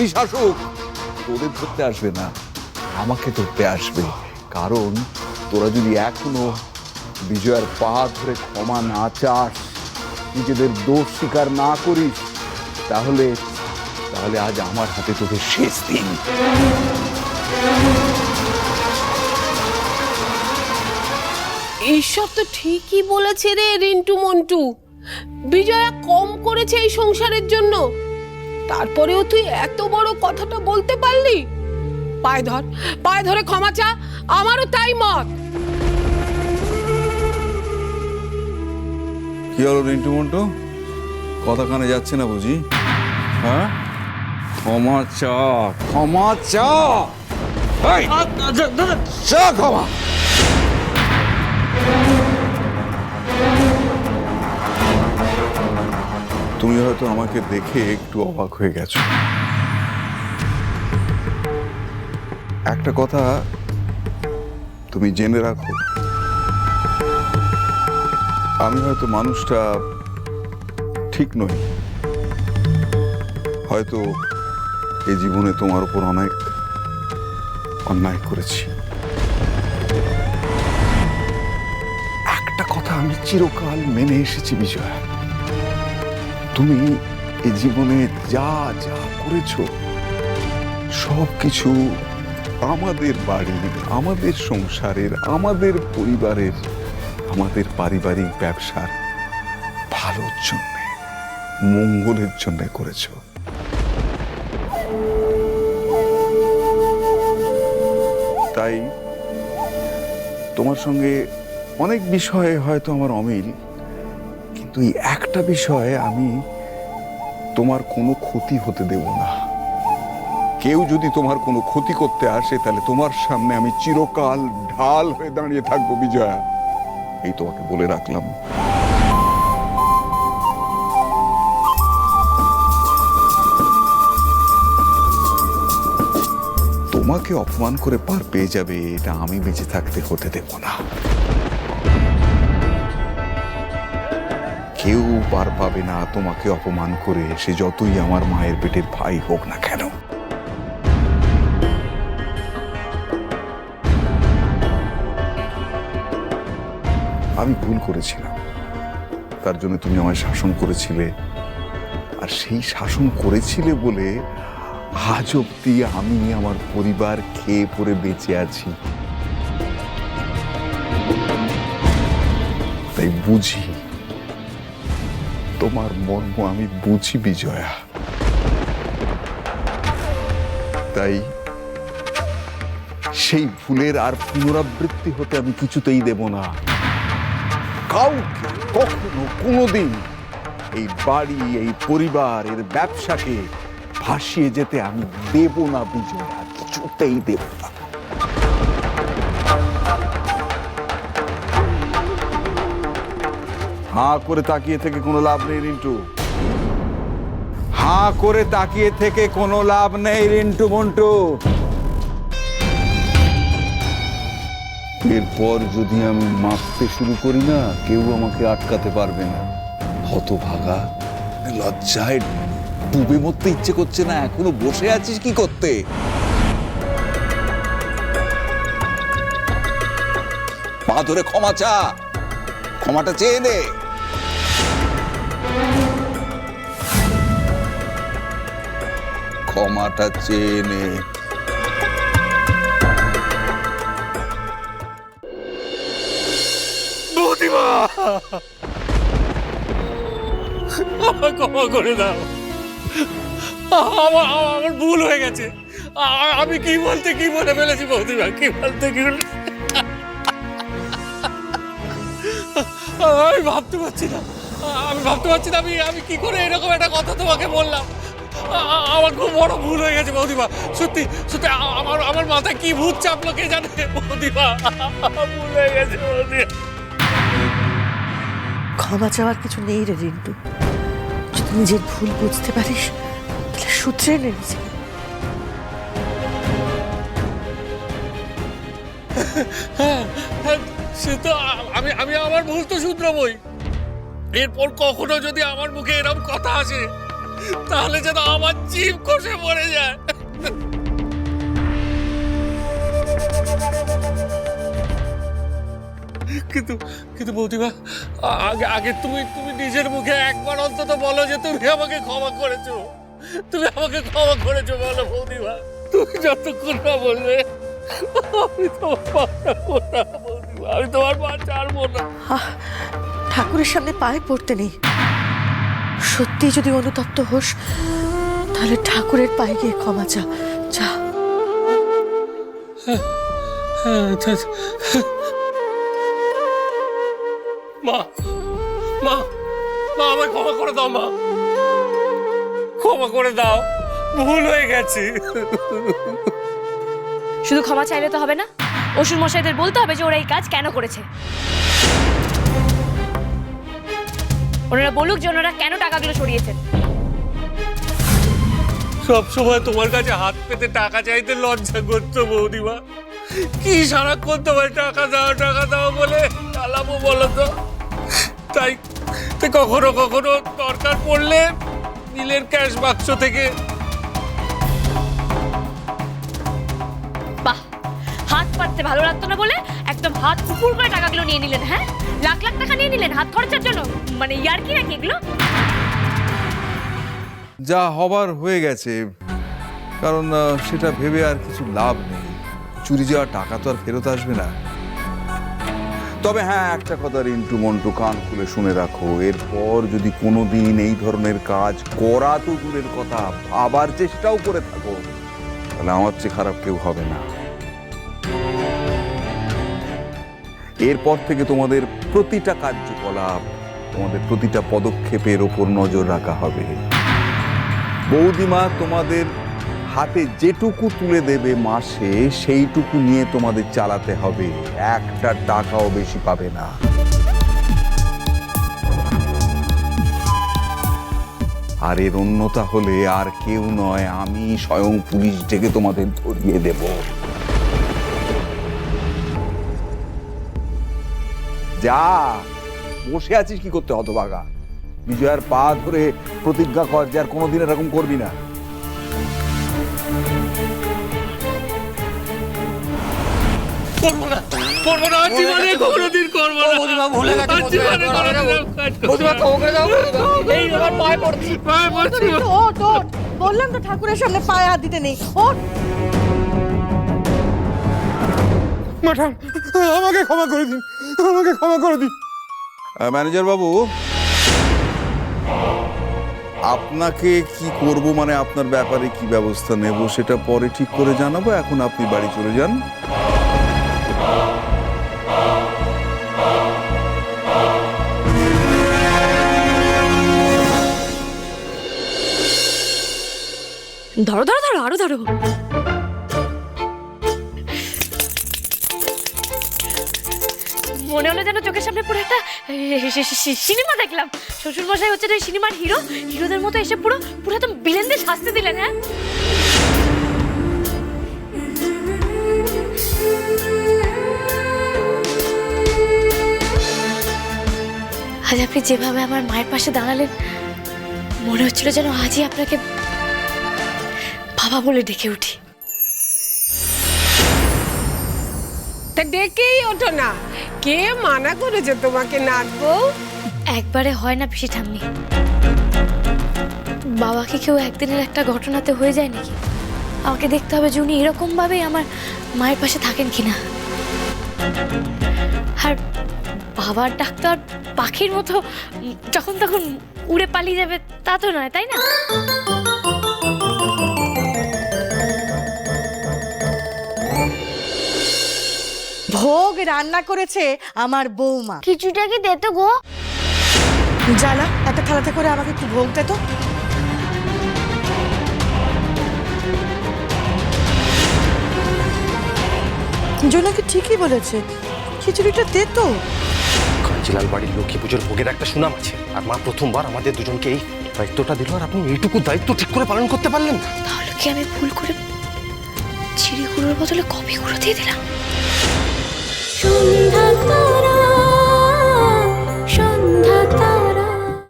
Police আসুক তোদের ধরতে আসবে না, আমাকে ধরতে আসবে। কারণ তোরা যদি এখনও বিজয়ের পা ধরে ক্ষমা না চাস, নিজেদের দোষ স্বীকার না করিস, তাহলে তাহলে আজ আমার হাতে তোদের শেষ দিন। এইসব তো ঠিকই বলেছে রে রিন্টু মন্টু। বিজয়া কম করেছে এই সংসারের জন্য। তারপরেও তুই এত বড় কথাটা বলতে পারলি? পায়ে ধর পায়ে ধরে ক্ষমা চা আমারও তাই মত। কি হলো রিন্টু মন্টু? কথা কানে যাচ্ছে না বুঝি? হ্যাঁ? ক্ষমা চা ক্ষমা চা! চা ক্ষমা! তুমি হয়তো আমাকে দেখে একটু অবাক হয়ে গেছো। একটা কথা তুমি জেনে রাখো। আমি হয়তো মানুষটা ঠিক নই। হয়তো এই জীবনে তোমার উপর অনেক অন্যায় করেছি। একটা কথা আমি চিরকাল মেনে এসেছি বিজয়া। তুমি এই জীবনে যা যা করেছ সব কিছু আমাদের বাড়ির, আমাদের সংসারের, আমাদের পরিবারের, আমাদের পারিবারিক ব্যবসার ভালোর জন্য, মঙ্গলের জন্য করেছ। তাই তোমার সঙ্গে অনেক বিষয়ে হয়তো আমার অমিল কিন্তু এই একটা বিষয়ে আমি তোমার কোনো ক্ষতি হতে দেব না। কেউ যদি তোমার কোনো ক্ষতি করতে আসে, তাহলে তোমার সামনে আমি চিরকাল ঢাল হয়ে দাঁড়িয়ে থাকব, বিজয়া। এই তোমাকে বলে রাখলাম। তোমাকে অপমান করে পার পেয়ে যাবে, এটা আমি বেঁচে থাকতে হতে দেব না। কেউ পার পাবে না তোমাকে অপমান করে, সে যতই আমার মায়ের পেটের ভাই হোক না কেন। আমি ভুল করেছিলাম। তার জন্য তুমি আমায় শাসন করেছিলে। আর সেই শাসন করেছিলে বলে আজ অব্দি আমি আমার পরিবার খেয়ে পরে বেঁচে আছি। তাই বুঝি তোমার মর্ম আমি বুঝি, বিজয়া। তাই সেই ভুলের আর পুনরাবৃত্তি হতে আমি কিছুতেই দেব না। কাউকে কখনো কোনোদিন এই বাড়ি, এই পরিবার, এর ব্যবসাকে ভাসিয়ে যেতে আমি দেব না, বিজয়া, কিছুতেই দেব না। হাঁ করে তাকিয়ে থেকে কোনো লাভ নেই, রিন্টু। হাঁ করে তাকিয়ে থেকে কোনো লাভ নেই, রিন্টু মন্টু। এরপর যদি আমি মাপতে শুরু করি না, কেউ আমাকে আটকাতে পারবে না। হতভাগা, লজ্জায় ডুবে মরতে ইচ্ছে করছে না, এখনও বসে আছিস কি করতে? পা ধরে ক্ষমা চা, ক্ষমাটা চেয়ে নে। ক্ষমাটা চেয়ে নে ক্ষমা করে দাও। আমার আমার ভুল হয়ে গেছে। আমি কি বলতে কি বলে ফেলেছি বৌদিমা? কি বলতে কি আমি ভাবতে পারছি না। আমি ভাবতে পারছি না আমি আমি কি করে এরকম একটা কথা তোমাকে বললাম? আমার খুব বড় ভুল হয়ে গেছে বৌদিমা। সত্যি সত্যি আমার আমার মাথায় কি ভূত চাপলো কে জানে বৌদিমা? ভুল হয়ে গেছে ক্ষমা চাওয়ার কিছু নেই রে রিন্টু। যদি নিজের ভুল বুঝতে পারিস তাহলে সূত্রে নে নিজেকে। হ্যাঁ, হ্যাঁ, সে তো আমি আমি আমার ভুল তো শুধরাবই। এরপর কখনো যদি আমার মুখে এরকম কথা আসে তাহলে যেন আমার জীব কষে মরে যায়। কিন্তু কিন্তু বৌদিমা, আগে আগে তুমি তুমি নিজের মুখে একবার অন্তত বলো যে তুমি আমাকে ক্ষমা করেছ। তুমি আমাকে ক্ষমা করেছ বলো বৌদিমা। তুমি যতক্ষণ না বলবে আমি তোমার পা ছাড়বো না বৌদিমা। আমি তোমার পা ছাড়বো না। ঠাকুরের সামনে পায়ে পড়তে নেই। সত্যি যদি অনুতপ্ত হোস তাহলে ঠাকুরের পায়ে গিয়ে ক্ষমা চা যা হ্যাঁ, আচ্ছা, আচ্ছা। মা মা মা আমায় ক্ষমা করে দাও মা। ক্ষমা করে দাও ভুল হয়ে গেছে। শুধু ক্ষমা চাইলে তো হবে না। অসুর মশাইদের বলতে হবে যে ওরা এই কাজ কেন করেছে। ওনারা বলুক যে ওনারা কেন টাকাগুলো সরিয়েছেন। সব সময় তোমার কাছে হাত পেতে টাকা চাইতে লজ্জা করতো বৌদিমা। কি সারাক্ষণ তোমায় টাকা দাও টাকা দাও বলে চালাবো বলো তো? তাই কখনো কখনো দরকার পড়লে নীলের ক্যাশ বাক্স থেকে। বাহ হাত পাততে ভালো লাগতো না বলে একদম হাত উপর করে টাকাগুলো নিয়ে নিলেন হ্যাঁ? লাখ লাখ টাকা নিয়ে নিলেন হাত খরচার জন্য? মানে ইয়ার কি নাকি এগুলো? যা হবার হয়ে গেছে, কারণ সেটা ভেবে আর কিছু লাভ নেই। চুরি যাওয়া টাকা তো আর ফেরত আসবে না। তবে হ্যাঁ একটা কথা রিন্টু মন্টু, কান খুলে শুনে রাখো, এরপর যদি কোনো দিন এই ধরনের কাজ করা তো দূরের কথা আবার চেষ্টাও করে থাকো, তাহলে আমার চেয়ে খারাপ কেউ হবে না। এরপর থেকে তোমাদের প্রতিটা কার্যকলাপ, তোমাদের প্রতিটা পদক্ষেপের ওপর নজর রাখা হবে। বৌদিমা তোমাদের হাতে যেটুকু তুলে দেবে মাসে, সেইটুকু নিয়ে তোমাদের চালাতে হবে। একটা টাকাও বেশি পাবে না। আর এর অন্যতা হলে আর কেউ নয়, আমি স্বয়ং পুলিশ ডেকে তোমাদের ধরিয়ে দেব। যা বসে আছিস কি করতে হতো হতভাগা? বিজয়ার পা ধরে প্রতিজ্ঞা কর যে আর কোনোদিন এরকম করবি না। করব না করব না জীবনে কোনোদিন করব না। বৌদিমা ভুলে গেছে, জীবনে বৌদিমা, কোনোদিন বৌদিমা, এরকম কাজ করব বৌদিমা না। ক্ষমা করে দাও এই আমার পায়ে পড়ছি। পায়ে পড়ছি। ওট ওট বললাম তো ঠাকুরের সামনে পায়ে হাত দিতে নেই। ওট ম্যাডাম আমাকে ক্ষমা করে দিন। আমাকে ক্ষমা করে দিন। ম্যানেজার বাবু আপনাকে কি করব মানে আপনার ব্যাপারে কি ব্যবস্থা নেব সেটা পরে ঠিক করে জানাব এখন আপনি বাড়ি চলে যান। ধরো ধরো ধরো আরও ধরো। মনে হলো যেন চোখের সামনে পুরো একটা সিনেমা দেখলাম। শ্বশুর মশাই হচ্ছে সিনেমার হিরো। হিরোদের মতো এসে পুরো পুরো একদম বিলেনদের শাস্তি দিলেন হ্যাঁ? আজ আপনি যেভাবে আমার মায়ের পাশে দাঁড়ালেন, মনে হচ্ছিল যেন আজই আপনাকে বাবা বলে ডেকে উঠি। তা ডেকেই ওঠো না। কে মানা করেছে তোমাকে নাচবো একবারে হয় না পিসি ঠাম্মি। বাবাকে কেউ একদিনের একটা ঘটনাতে হয়ে যায় নাকি? আমাকে দেখতে হবে যে উনি এরকম ভাবেই আমার মায়ের পাশে থাকেন কিনা। আর বাবার ডাক্তার পাখির মতো যখন তখন উড়ে পালিয়ে যাবে তা তো নয়, তাই না? ভোগ রান্না করেছে আমার বৌমা। কিছুটা কি দে তো গো। জানা একটা থালাতে করে আমাকে একটু ভোগ দে তো। জোনাকি ঠিকই বলেছে। খিচুড়িটা দে তো। কাঞ্চিলাল বাড়ির লক্ষ্মী পুজোর ভোগের একটা সুনাম আছে। আর মা প্রথমবার আমাদের দুজনকে এই দায়িত্বটা দিল আর আপনি এইটুকু দায়িত্ব ঠিক করে পালন করতে পারলেন না। তাহলে কি আমি ভুল করে চিড়ি গুঁড়োর বদলে কপি গুঁড়ো দিয়ে দিলাম? তুমি